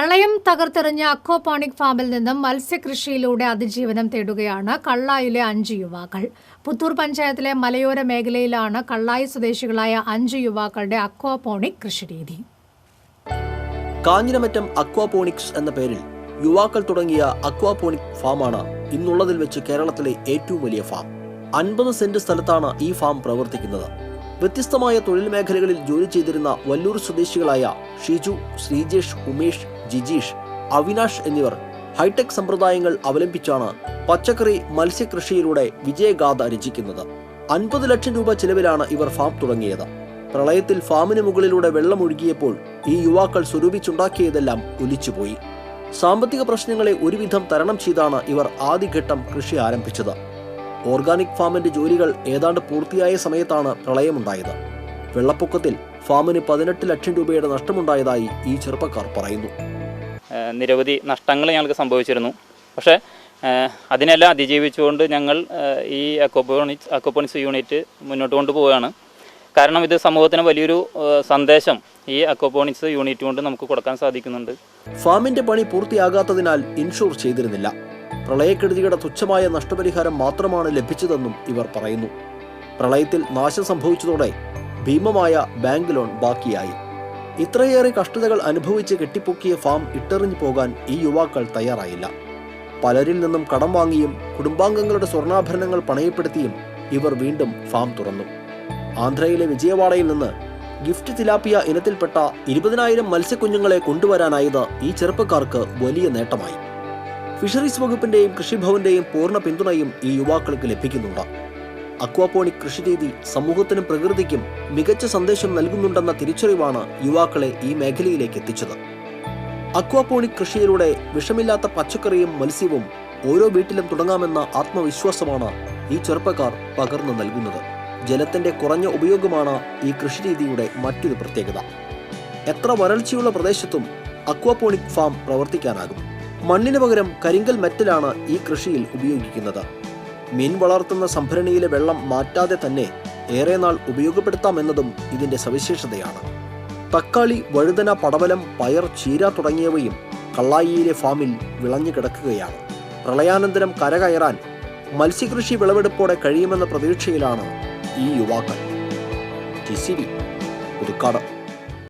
പ്രളയം തകർത്തെറിഞ്ഞ അക്വാപോണിക് ഫാമിൽ നിന്നും മത്സ്യകൃഷിയിലൂടെ അതിജീവനം തേടുകയാണ് കള്ളായിലെ അഞ്ച് യുവാക്കൾ. പുത്തൂർ പഞ്ചായത്തിലെ മലയോര മേഖലയിലാണ് കള്ളായി സ്വദേശികളായ അഞ്ച് യുവാക്കളുടെ അക്വാപോണിക് കൃഷിരീതി. കാഞ്ഞിരമറ്റം അക്വാപോണിക്സ് എന്ന പേരിൽ യുവാക്കൾ തുടങ്ങിയ അക്വാപോണിക് ഫാമാണ് ഇന്നുള്ളതിൽ വെച്ച് കേരളത്തിലെ ഏറ്റവും വലിയ ഫാം. അൻപത് സെന്റ് സ്ഥലത്താണ് ഈ ഫാം പ്രവർത്തിക്കുന്നത്. വ്യത്യസ്തമായ തൊഴിൽ മേഖലകളിൽ ജോലി ചെയ്തിരുന്ന വല്ലൂർ സ്വദേശികളായ ഷിജു ശ്രീജേഷ് ഉമേഷ് ജിജീഷ് അവിനാഷ് എന്നിവർ ഹൈടെക് സമ്പ്രദായങ്ങൾ അവലംബിച്ചാണ് പച്ചക്കറി മത്സ്യകൃഷിയിലൂടെ വിജയഗാഥ രചിക്കുന്നത്. അൻപത് ലക്ഷം രൂപ ചിലവിലാണ് ഇവർ ഫാം തുടങ്ങിയത്. പ്രളയത്തിൽ ഫാമിന് മുകളിലൂടെ വെള്ളമൊഴുകിയപ്പോൾ ഈ യുവാക്കൾ സ്വരൂപിച്ചുണ്ടാക്കിയതെല്ലാം ഒലിച്ചുപോയി. സാമ്പത്തിക പ്രശ്നങ്ങളെ ഒരുവിധം തരണം ചെയ്താണ് ഇവർ ആദ്യഘട്ടം കൃഷി ആരംഭിച്ചത്. ഓർഗാനിക് ഫാമിന്റെ ജോലികൾ ഏതാണ്ട് പൂർത്തിയായ സമയത്താണ് പ്രളയമുണ്ടായത്. വെള്ളപ്പൊക്കത്തിൽ ഫാമിന് പതിനെട്ട് ലക്ഷം രൂപയുടെ നഷ്ടമുണ്ടായതായി ഈ ചെറുപ്പക്കാർ പറയുന്നു. നിരവധി നഷ്ടങ്ങൾ ഞങ്ങൾക്ക് സംഭവിച്ചിരുന്നു. പക്ഷേ അതിനെല്ലാം അതിജീവിച്ചുകൊണ്ട് ഞങ്ങൾ ഈ അക്കോപോണിക്സ് അക്കോപോണിക്സ് യൂണിറ്റ് മുന്നോട്ട് കൊണ്ടുപോവുകയാണ്. കാരണം ഇത് സമൂഹത്തിന് വലിയൊരു സന്ദേശം ഈ അക്കോപോണിക്സ് യൂണിറ്റ് കൊണ്ട് നമുക്ക് കൊടുക്കാൻ സാധിക്കുന്നുണ്ട്. ഫാമിന്റെ പണി പൂർത്തിയാകാത്തതിനാൽ ഇൻഷുർ ചെയ്തിരുന്നില്ല. പ്രളയക്കെടുതിയുടെ തുച്ഛമായ നഷ്ടപരിഹാരം മാത്രമാണ് ലഭിച്ചതെന്നും ഇവർ പറയുന്നു. പ്രളയത്തിൽ നാശം സംഭവിച്ചതോടെ ഭീമമായ ബാങ്ക് ലോൺ ബാക്കിയായി. ഇത്രയേറെ കഷ്ടതകൾ അനുഭവിച്ച് കെട്ടിപ്പൊക്കിയ ഫാം ഇട്ടെറിഞ്ഞു പോകാൻ ഈ യുവാക്കൾ തയ്യാറായില്ല. പലരിൽ നിന്നും കടം വാങ്ങിയും കുടുംബാംഗങ്ങളുടെ സ്വർണാഭരണങ്ങൾ പണയപ്പെടുത്തിയും ഇവർ വീണ്ടും ഫാം തുറന്നു. ആന്ധ്രയിലെ വിജയവാഡയിൽ നിന്ന് ഗിഫ്റ്റ് തിലാപ്പിയ ഇനത്തിൽപ്പെട്ട ഇരുപതിനായിരം മത്സ്യക്കുഞ്ഞുങ്ങളെ കൊണ്ടുവരാനായത് ഈ ചെറുപ്പക്കാർക്ക് വലിയ നേട്ടമായി. ഫിഷറീസ് വകുപ്പിന്റെയും കൃഷിഭവന്റെയും പൂർണ പിന്തുണയും ഈ യുവാക്കൾക്ക് ലഭിക്കുന്നുണ്ട്. അക്വാപോണിക് കൃഷിരീതി സമൂഹത്തിനും പ്രകൃതിക്കും മികച്ച സന്ദേശം നൽകുന്നുണ്ടെന്ന തിരിച്ചറിവാണ് യുവാക്കളെ ഈ മേഖലയിലേക്ക് എത്തിച്ചത്. അക്വാപോണിക് കൃഷിയിലൂടെ വിഷമില്ലാത്ത പച്ചക്കറിയും മത്സ്യവും ഓരോ വീട്ടിലും തുടങ്ങാമെന്ന ആത്മവിശ്വാസമാണ് ഈ ചെറുപ്പക്കാർ പകർന്നു നൽകുന്നത്. ജലത്തിന്റെ കുറഞ്ഞ ഉപയോഗമാണ് ഈ കൃഷിരീതിയുടെ മറ്റൊരു പ്രത്യേകത. എത്ര വരൾച്ചയുള്ള പ്രദേശത്തും അക്വാപോണിക് ഫാം പ്രവർത്തിക്കാനാകും. മണ്ണിന് പകരം കരിങ്കൽ മെറ്റലാണ് ഈ കൃഷിയിൽ ഉപയോഗിക്കുന്നത്. മീൻ വളർത്തുന്ന സംഭരണിയിലെ വെള്ളം മാറ്റാതെ തന്നെ ഏറെ നാൾ ഉപയോഗപ്പെടുത്താമെന്നതും ഇതിന്റെ സവിശേഷതയാണ്. തക്കാളി വഴുതന പടവലം പയർ ചീര തുടങ്ങിയവയും കള്ളായിയിലെ ഫാമിൽ വിളഞ്ഞു കിടക്കുകയാണ്. പ്രളയാനന്തരം കരകയറാൻ മത്സ്യകൃഷി വിളവെടുപ്പോടെ കഴിയുമെന്ന പ്രതീക്ഷയിലാണ് ഈ യുവാക്കൾ. പുതുക്കാട്.